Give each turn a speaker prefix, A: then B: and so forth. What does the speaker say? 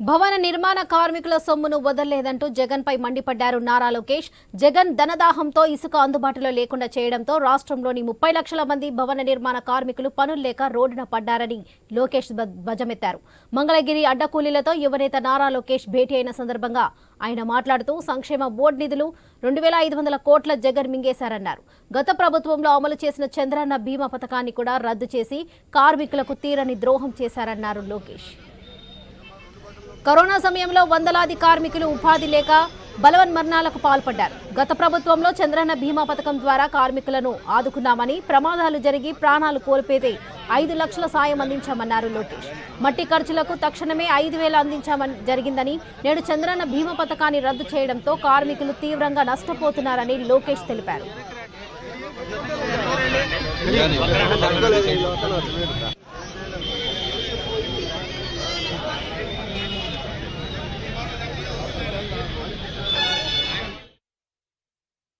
A: భవన నిర్మాణ కార్మికుల సొమ్మును వదలలేదంటూ జగన్పై మండిపడ్డారు నారా లోకేష్. జగన్ ధనదాహంతో ఇసుక అందుబాటులో లేకుండా చేయడంతో రాష్ట్రంలోని ముప్పై లక్షల మంది భవన నిర్మాణ కార్మికులు పనులు లేక రోడ్డున పడ్డారని లోకేష్ ధ్వజమెత్తారు. మంగళగిరి అడ్డకూలీలతో యువనేత నారా లోకేష్ భేటీ అయిన సందర్భంగా ఆయన మాట్లాడుతూ సంక్షేమ బోర్డు నిధులు రెండు వేల ఐదు వందల కోట్ల జగన్ మింగేశారన్నారు. గత ప్రభుత్వంలో అమలు చేసిన చంద్రన్న బీమా పథకాన్ని కూడా రద్దు చేసి కార్మికులకు తీరని ద్రోహం చేశారన్నారు లోకేష్. కరోనా సమయంలో వందలాది కార్మికులు ఉపాధి లేక బలవన్మరణాలకు పాల్పడ్డారు గత ప్రభుత్వంలో చంద్రన్న బీమా పథకం ద్వారా కార్మికులను ఆదుకున్నామని ప్రమాదాలు జరిగి ప్రాణాలు కోల్పోతే ఐదు లక్షల సాయం అందించామన్నారు లోకేష్ మట్టి ఖర్చులకు తక్షణమే ఐదు వేలు అందించామని జరిగిందని నేడు చంద్రన్న బీమా పథకాన్ని రద్దు చేయడంతో కార్మికులు తీవ్రంగా నష్టపోతున్నారని లోకేష్ తెలిపారు